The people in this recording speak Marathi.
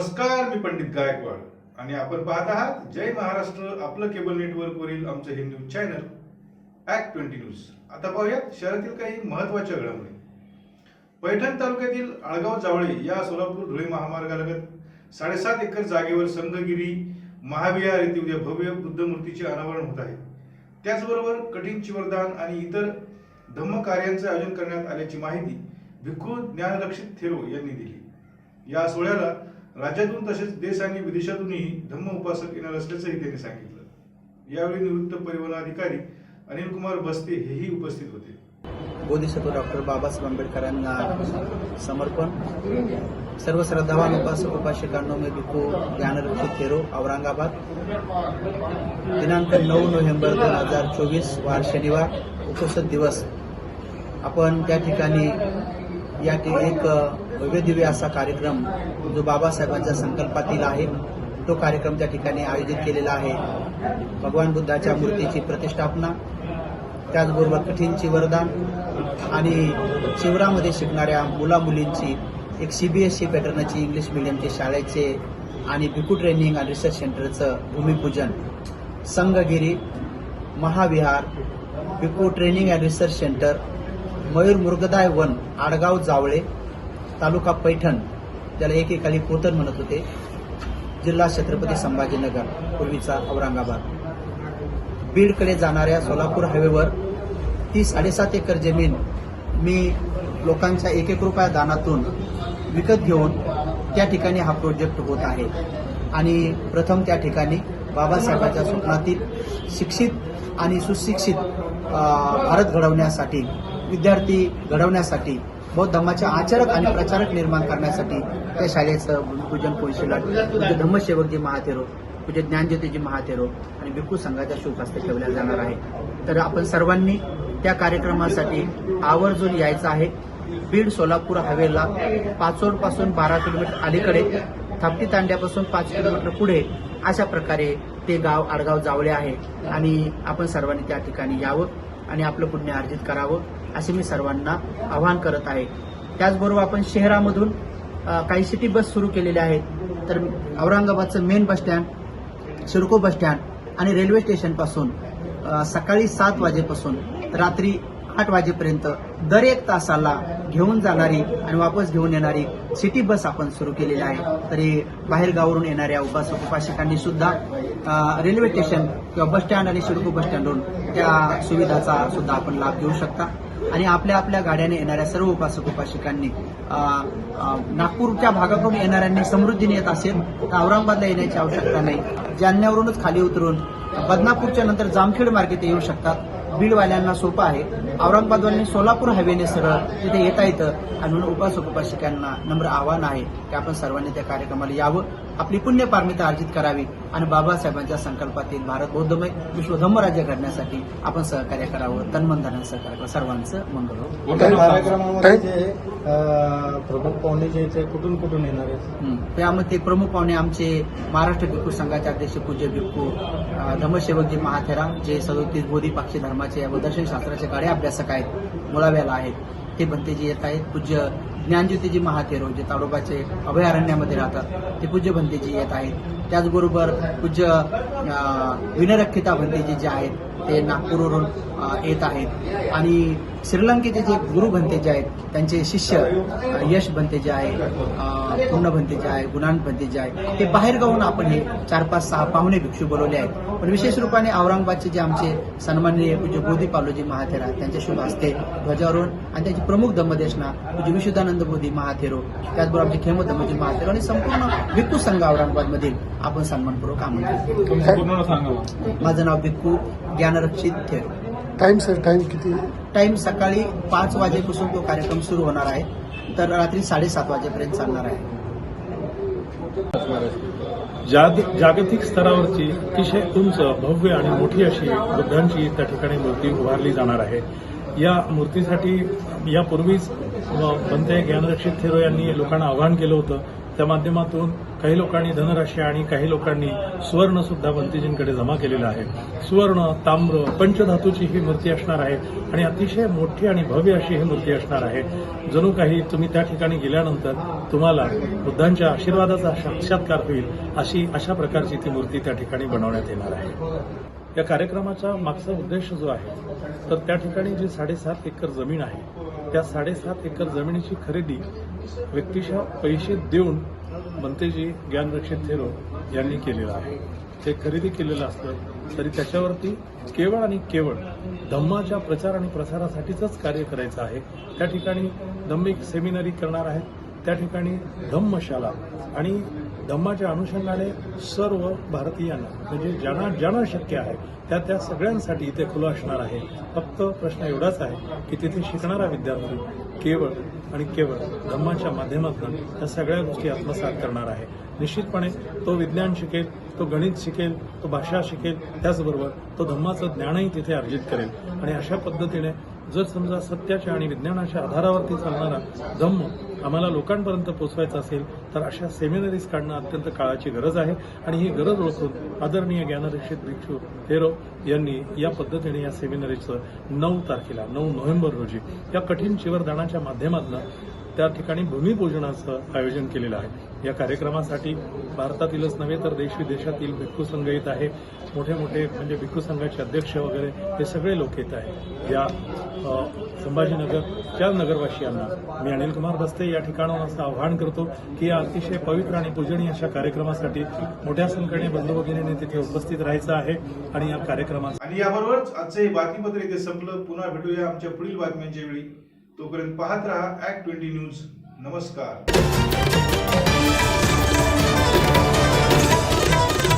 नमस्कार मी पंडित गायकवाड. आणि आपण पाहत आहात जय महाराष्ट्र आपलं केबल नेटवर्कवरील आमचं हे news channel act twenty news आता पाहूयात शहरातील काही महत्त्वाच्या घडामोडी. पैठण तालुक्यातील आळगाव जावळे या सोलापूर धुळे महामार्गालगत साडेसात एकर जागेवर संघगिरी महाविहार येथे उद्या भव्य बुद्ध मूर्तीचे अनावरण होत आहे. त्याचबरोबर कठीण चिवरदान आणि इतर धम्म कार्यांचे आयोजन करण्यात आल्याची माहिती भिक्खू ज्ञानरक्षित थेरो यांनी दिली. या सोहळ्याला राज्यातून तसेच देश आणि विदेशातूनही धम्म उपासक येणार असल्याचंही त्यांनी सांगितलं. यावेळी निवृत्त परिवहन अधिकारी अनिल कुमार बस्ते हेही उपस्थित होते. बोधिसत्व डॉक्टर बाबासाहेब आंबेडकरांना समर्पण. सर्व श्रद्धावान उपासक उपासिकांनो मी भिक्खू ज्ञानरक्षित थेरो औरंगाबाद. दिनांक नऊ नोव्हेंबर दोन हजार चोवीस वार शनिवार उपस्थित दिवस. आपण त्या ठिकाणी या एक भव्य दिव्य असा कार्यक्रम जो बाबासाहेबांच्या संकल्पातील आहे तो कार्यक्रम त्या ठिकाणी आयोजित केलेला आहे. भगवान बुद्धाच्या मूर्तीची प्रतिष्ठापना त्याचबरोबर कठीणची वरदान आणि शिवरामध्ये शिकणाऱ्या मुला मुलींची एक सीबीएसई पॅटर्नची इंग्लिश मिडियमचे शाळेचे आणि बिकू ट्रेनिंग आणि रिसर्च सेंटरचं भूमिपूजन. Sanghagiri Mahavihar Bhikku training and research centre Mayur मुर्गदाय one Adgaon Jawale तालुका पैठण. त्याला एकेकाली पोतन म्हणत होते. जिल्हा छत्रपती संभाजीनगर पूर्वीचा औरंगाबाद. बीडकडे जाणाऱ्या सोलापूर हायवेवर ती साडेसात एकर जमीन मी लोकांच्या एक एक रुपया दानातून विकत घेऊन त्या ठिकाणी हा प्रोजेक्ट होत आहे. आणि प्रथम त्या ठिकाणी बाबासाहेबांच्या स्वप्नातील शिक्षित आणि सुशिक्षित भारत घडवण्यासाठी विद्यार्थी घडवण्यासाठी बौद्ध धर्माचे आचरक आणि प्रचारक निर्माण करण्यासाठी त्या शाळेचं भूमिपूजन कोळशीला पूज्य धम्मसेवकजी महातेरो पूज्य ज्ञानज्योतीजी महातेरो आणि भिक्खू संघाच्या शुभहस्ते ठेवल्या जाणार आहे. तर आपण सर्वांनी त्या कार्यक्रमासाठी आवर्जून यायचं आहे. बीड सोलापूर हवेला पाचोडपासून बारा किलोमीटर अलीकडे थापटी तांड्यापासून पाच किलोमीटर पुढे अशा प्रकारे ते गाव आडगाव जावळे आहे. आणि आपण सर्वांनी त्या ठिकाणी यावं. आणि आपलं पुण्य अर्जित करावं असे मी सर्वांना आवाहन करत आहे. त्याचबरोबर आपण शहरामधून काही सिटी बस सुरू केलेल्या आहेत. तर औरंगाबादचं main bus stand CIDCO bus stand आणि रेल्वे स्टेशनपासून सकाळी सात वाजेपासून रात्री आठ वाजेपर्यंत दर एक तासाला घेऊन जाणारी आणि वापस घेऊन येणारी सिटी बस आपण सुरू केलेली आहे. तरी बाहेर गावावरून येणाऱ्या उपास उपासिकांनी सुद्धा रेल्वे स्टेशन किंवा बस स्टँड आणि शिडको बस स्टँडवरून त्या सुविधाचा सुद्धा आपण लाभ घेऊ शकता. आणि आपल्या आपल्या गाड्याने येणाऱ्या सर्व उपासक उपासिकांनी नागपूरच्या भागाकडून येणाऱ्यांनी समृद्धीने येत असेल तर औरंगाबादला येण्याची आवश्यकता नाही. जालन्यावरूनच खाली उतरून बदनापूरच्या नंतर जामखेड मार्गे ते येऊ शकतात. बीडवाल्यांना सोपं आहे. औरंगाबादवाल्यांनी सोलापूर हायवेने सरळ तिथे येता येतं. आणि म्हणून उपासक उपासिकांना नम्र आव्हान आहे की आपण सर्वांनी त्या कार्यक्रमाला यावं. आपली पुण्य पारमिता अर्जित करावी आणि बाबासाहेबांच्या संकल्पातील भारत बौद्धमय विश्व धम्मराज्य घडण्यासाठी आपण सहकार्य करावं. तन्मन धनानं सहकार्य करावं. सर्वांचं मंगळ हो. कार्यक्रमामध्ये जे प्रमुख पाहुणे जे ते कुठून कुठून येणार आहेत. त्यामध्ये प्रमुख पाहुणे आमचे महाराष्ट्र भिक्खू संघाचे अध्यक्ष पूज्य भिक्खू धम्मसेवकजी महाथेरा जे सदोतीस बोधी पाक्षी धर्माचे व दर्शनशास्त्राचे गाडे अभ्यासक आहेत मुळाव्याला आहेत. ते भंतेजी येत आहेत पूज्य ज्ञानज्योतीजी महातेरो जे ताडोबाचे अभयारण्यामध्ये राहतात ते पूज्य भंतेजी येत आहेत. त्याचबरोबर पूज्य विनरक्षिता भंतेजी जे आहेत ते नागपूरवरून येत आहेत. आणि श्रीलंकेचे जे गुरु भंतेजे आहेत त्यांचे शिष्य यश भंते जे आहे पूर्ण भंतेजे आहे गुणान भंतेजे आहे. ते बाहेर गावून आपण हे चार पाच सहा पाहुणे भिक्षू बोलवले आहेत. पण विशेष रूपाने औरंगाबादचे जे आमचे सन्माननीय पूज्य गोदी पालोजी महाथेरा त्यांच्या शुभ हस्ते ध्वजारोहण आणि त्यांची प्रमुख धम्मदेशना पूज्य विशुद्धानंद बोधी महाथेरो त्याचबरोबर आमचे खेम धम्मजी महाथेरो आणि संपूर्ण भिक्खू संघ औरंगाबादमधील आपण सन्मानपूर्वक आमंत्रित माझं नाव Bhikkhu Gyanrakshit Thero time sir time किती? टाइम सकाळी पाच वाजेपासून तो कार्यक्रम सुरू होणार आहे. तर रात्री साडेसात वाजेपर्यंत चालणार आहे. जाग जागतिक स्तरावरची अतिशय उंच भव्य आणि मोठी अशी बुद्धांची त्या ठिकाणी मूर्ती उभारली जाणार आहे. या मूर्तीसाठी यापूर्वीच पंत ज्ञानरक्षित थेरो यांनी लोकांना आवाहन केलं होतं. त्या माध्यमातून काही लोकांनी धनराशी आणि काही लोकांनी सुवर्ण सुद्धा भंतेजींकडे जमा केलेलं आहे. सुवर्ण ताम्र पंचधातूची ही मूर्ती असणार आहे आणि अतिशय मोठी आणि भव्य अशी ही मूर्ती असणार आहे. जणू काही तुम्ही त्या ठिकाणी गेल्यानंतर तुम्हाला बुद्धांच्या आशीर्वादाचा साक्षात्कार होईल अशी अशा प्रकारची ती मूर्ती त्या ठिकाणी बनवण्यात येणार आहे. या कार्यक्रमाचा मागचा उद्देश जो आहे तर त्या ठिकाणी जी साडेसात एकर जमीन आहे त्या साडेसात एकर जमिनीची खरेदी व्यक्तिशः पैसे देऊन मंतेजी ज्ञानरक्षित थेरो यांनी केलेलं आहे. ते खरेदी केलेलं असलं तरी त्याच्यावरती केवळ आणि केवळ धम्माच्या प्रचार आणि प्रसारासाठीच कार्य करायचं आहे. त्या ठिकाणी धम्मिक सेमिनरी करणार आहेत. त्या ठिकाणी धम्मशाला आणि धम्माच्या अनुषंगाने सर्व भारतीयांना म्हणजे ज्यांना ज्यांना शक्य आहे त्या त्या सगळ्यांसाठी इथे खुलं असणार आहे. फक्त प्रश्न एवढाच आहे की तिथे शिकणारा विद्यार्थी केवळ आणि केवळ धम्माच्या माध्यमातून या सगळ्या गोष्टी आत्मसात करणार आहे. निश्चितपणे तो विज्ञान शिकेल तो गणित शिकेल तो भाषा शिकेल त्याचबरोबर तो धम्माचं ज्ञानही तिथे अर्जित करेल. आणि अशा पद्धतीने जर समजा सत्याच्या आणि विज्ञानाच्या आधारावरती चालणारा धम्म आम्हाला लोकांपर्यंत पोचवायचं असेल तर अशा सेमिनरीज काढणं अत्यंत काळाची गरज आहे. आणि ही गरज ओळखून आदरणीय ज्ञानरक्षित भिक्षू थेरो यांनी या पद्धतीने या सेमिनरीचं नऊ तारखेला नऊ नोव्हेंबर रोजी या कठीण चिवरदानाच्या माध्यमातून त्या ठिकाणी भूमिपूजनाचं आयोजन केलेलं आहे. या कार्यक्रमासाठी भारतातीलच नव्हे तर देश विदेशातील भिक्खू संघ येत आहे. मोठे मोठे म्हणजे भिक्खू संघाचे अध्यक्ष वगैरे हे सगळे लोक येत आहेत. या संभाजीनगर संभाजीनगरच्या नगरवासियांना मी अनिल कुमार बस्ते या ठिकाणाहून असं आवाहन करतो की या अतिशय पवित्र आणि पूजनीय अशा कार्यक्रमासाठी मोठ्या संख्येने बंधुभगिनीने तिथे उपस्थित राहायचं आहे आणि या कार्यक्रमाचा आणि याबरोबरच आजचं हे बातमीपत्र इथे संपलं. पुन्हा भेटूया आमच्या पुढील बातम्यांच्या वेळी. तोपर्यंत पाहत राहा ऍक्ट ट्वेंटी न्यूज नमस्कार.